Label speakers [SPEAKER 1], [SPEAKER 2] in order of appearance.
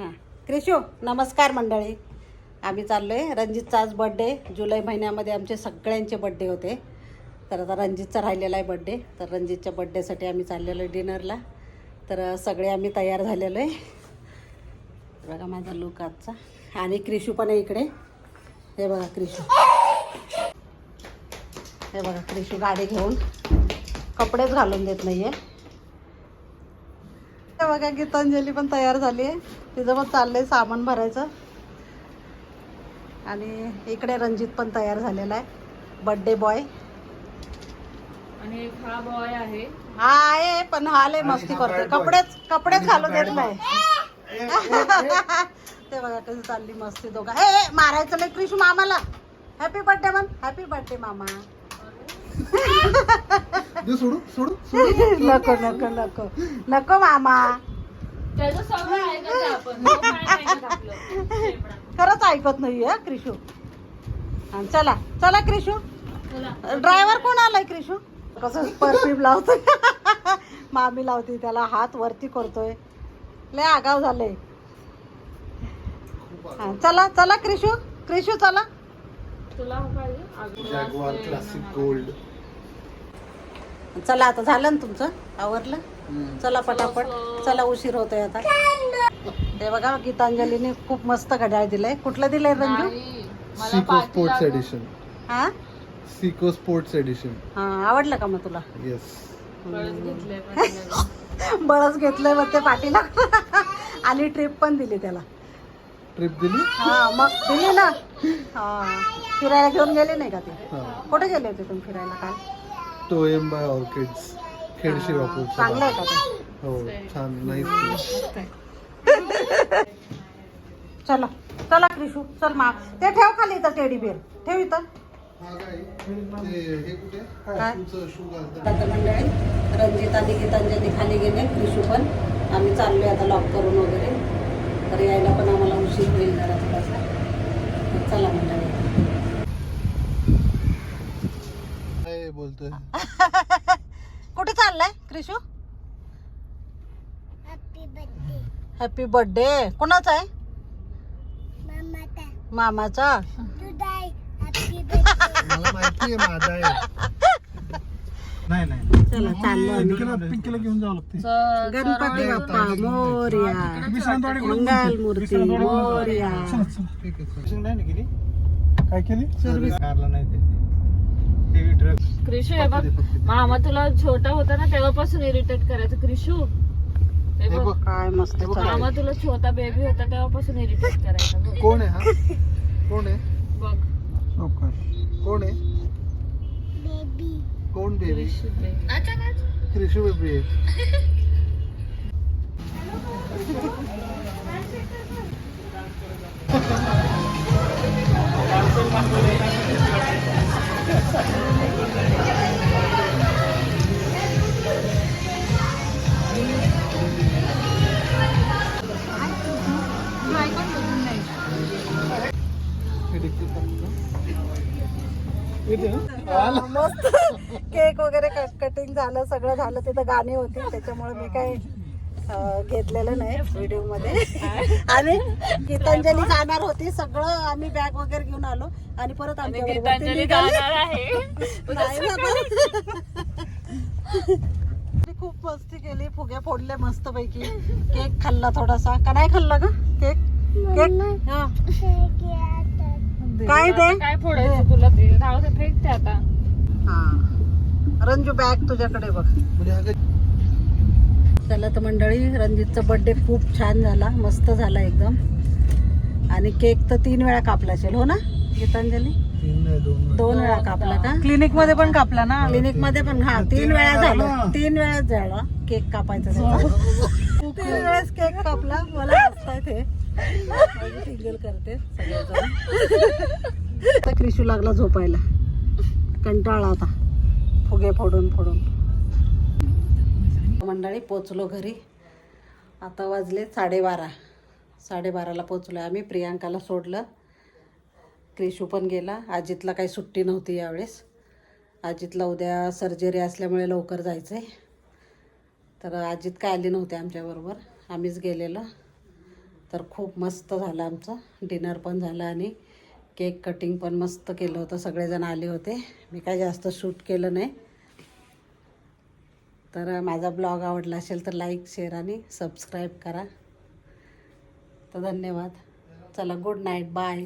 [SPEAKER 1] हां. क्रिशू नमस्कार मंडळी. आम्ही चाललो आहे रणजितचा आज बड्डे जुलै महिन्यामध्ये आमचे सगळ्यांचे बड्डे होते. तर आता रणजितचा राहिलेला आहे बड्डे तर रणजितच्या बड्डेसाठी आम्ही चाललेलो आहे डिनरला तर सगळे आम्ही तयार झालेलो आहे. बघा माझा लुक आजचा. आणि क्रिशू पण आहे इकडे. हे बघा क्रिशू. हे बघा क्रिशू गाडी घेऊन. कपडेच घालून देत नाही आहे बघा गीतांजली पण तयार झाली आहे. तिचं पण चाललंय सामान भरायचं. आणि इकडे रणजित पण तयार झालेला आहे. बड्डे बॉय
[SPEAKER 2] आणि हा बॉय आहे.
[SPEAKER 1] हा आहे पण हा लय मस्ती करतोय. कपडेच कपडेच घालून देत नाही ते बघा कशी चालली मस्ती दोघा. ए ए, मारायचं नाही कृष्ण मामाला. हॅपी बर्थडे म्हण हॅपी बर्थडे मामा.
[SPEAKER 3] सोडू सोडू
[SPEAKER 1] नको नको नको. नको मामा.
[SPEAKER 2] त्याचं सगळं ऐकायचं आपण. काय नाही ऐकत आपलं. शेपडा.
[SPEAKER 1] खरंच ऐकत नाहीये हा क्रिशू. हा, चला चला क्रिशू.
[SPEAKER 2] चला.
[SPEAKER 1] ड्रायव्हर कोण आलाय क्रिशू? कसं परफ्यूम लावतोय? मामी लावते त्याला हात वरती करतोय. लय आगाव झालंय. हा, चला चला क्रिशू. क्रिशू चला.
[SPEAKER 2] तुला
[SPEAKER 3] जॅगवार. क्लासिक गोल्ड
[SPEAKER 1] चला आता झालं ना तुमचं? आवरलं? चला पटापट. चला उशीर होतोय आता. हे बघा गीतांजलीने खूप मस्त घड्याळ दिलंय. कुठलं दिलंय रंजू?
[SPEAKER 3] सिको स्पोर्ट्स एडिशन
[SPEAKER 1] हा?
[SPEAKER 3] सिको स्पोर्ट्स एडिशन
[SPEAKER 1] हा आवडलं का मग तुला?
[SPEAKER 3] येस
[SPEAKER 2] बळच घेतलंय
[SPEAKER 1] मग ते पाठीला आणि ट्रिप पण दिली त्याला.
[SPEAKER 3] ट्रिप दिली?
[SPEAKER 1] हा मग दिली ना. हा. फिरायला घेऊन गेले नाही का ते?
[SPEAKER 3] हा.
[SPEAKER 1] कुठे गेले होते तुम्ही फिरायला काल?
[SPEAKER 3] टोएम बाय ऑर्किड्स खेडशी
[SPEAKER 1] हा, चांगलं आहे का ते?
[SPEAKER 3] हो छान नाईस
[SPEAKER 1] चला चला क्रिशू चल मा ते ठेव खाली इथं टेडी बिअर ठेव इथं. काय? आता मंडळी रणजित आणि गीतांजली खाली गेले क्रिशू पण. आम्ही चाललोय आता लॉक करून वगैरे. तर यायला पण आम्हाला उशीर होईल जरा थोडासा. चला
[SPEAKER 3] काय बोलतोय?
[SPEAKER 1] कुठे चाललाय क्रिशू? हॅपी बर्थडे कोणाचा आहे? मामाचा.
[SPEAKER 3] मला माहिती आहे. माझा आहे. नाही नाही.
[SPEAKER 1] चला चाललो आम्ही.
[SPEAKER 3] पिंकीला घेऊन जावं लागते.
[SPEAKER 2] च-
[SPEAKER 1] गणपती बाप्पा मोर्या मंगल मूर्ती मोर्या.
[SPEAKER 3] नाही ना केली काय केली? सर्व्हिस कारला नाही ते. टीव्ही ट्रक
[SPEAKER 2] क्रिशू हे बघ. मामा तुला छोटा होता ना तेव्हापासून इरिटेट करायचं. क्रिशू हे
[SPEAKER 3] हे
[SPEAKER 2] बघ.
[SPEAKER 3] बघ.
[SPEAKER 1] काय मस्त चाललंय.
[SPEAKER 2] मामा तुला छोटा बेबी होता तेव्हापासून इरिटेट करायचा. बघ.
[SPEAKER 3] कोण आहे हा? कोण आहे?
[SPEAKER 2] बघ.
[SPEAKER 3] कोण आहे? हे देखील टाकू का? येते ना?
[SPEAKER 1] मस्त. केक वगैरे कटिंग झालं सगळं झालं. तिथं गाणी होती त्याच्यामुळे मी काही अं, घेतलेलं नाही व्हिडिओमध्ये आणि गीतांजली जाणार होती. सगळं आम्ही बॅग वगैरे घेऊन आलो. आणि परत ती
[SPEAKER 2] गीतांजली. जाणार आहे.
[SPEAKER 1] खूप मस्ती केली. फुगे फोडले मस्त पैकी केक खाल्ला थोडासा. का नाही खाल्ला का केक? केक? हा. काय दे
[SPEAKER 2] काय फोडायचं तुला? ते राहू दे फेक ते आता.
[SPEAKER 1] हा. रंजू बॅग तुझ्याकडे बघ.
[SPEAKER 3] म्हणजे हा
[SPEAKER 1] चला तर मंडळी रणजितचा बर्थडे खूप छान झाला. मस्त झाला एकदम. आणि केक तर तीन वेळा कापला असेल हो ना गीतांजली?
[SPEAKER 3] दोन वेळा.
[SPEAKER 1] दोन वेळा कापला का?
[SPEAKER 4] क्लिनिकमध्ये पण कापला ना?
[SPEAKER 1] क्लिनिकमध्ये पण हा तीन वेळा झालं. तीन वेळा झाला. केक कापायचा. तीन वेळेस केक कापला. मला हसतायत हे करते आता क्रिशू लागला झोपायला. कंटाळा आता. फुगे फोडून फोडून. मंडळी पोचलो घरी. आता वाजले साडेबारा. साडेबाराला पोचलो आम्ही. प्रियांकाला सोडलं. क्रिशू पण गेला. अजितला काही सुट्टी नव्हती यावेळेस. अजितला उद्या सर्जरी असल्यामुळे लवकर जायचं आहे तर अजित काय आली नव्हते आमच्याबरोबर. आम्हीच गेलेलो. तर खूप मस्त झालं आमचं. डिनर पण झालं आणि केक कटिंग पण मस्त केलं होतं. सगळेजण आले होते. मी काय जास्त शूट केलं नाही. तर माझा ब्लॉग आवडला असेल तर लाईक शेअर आणि सबस्क्राईब करा. तर धन्यवाद. चला गुड नाईट बाय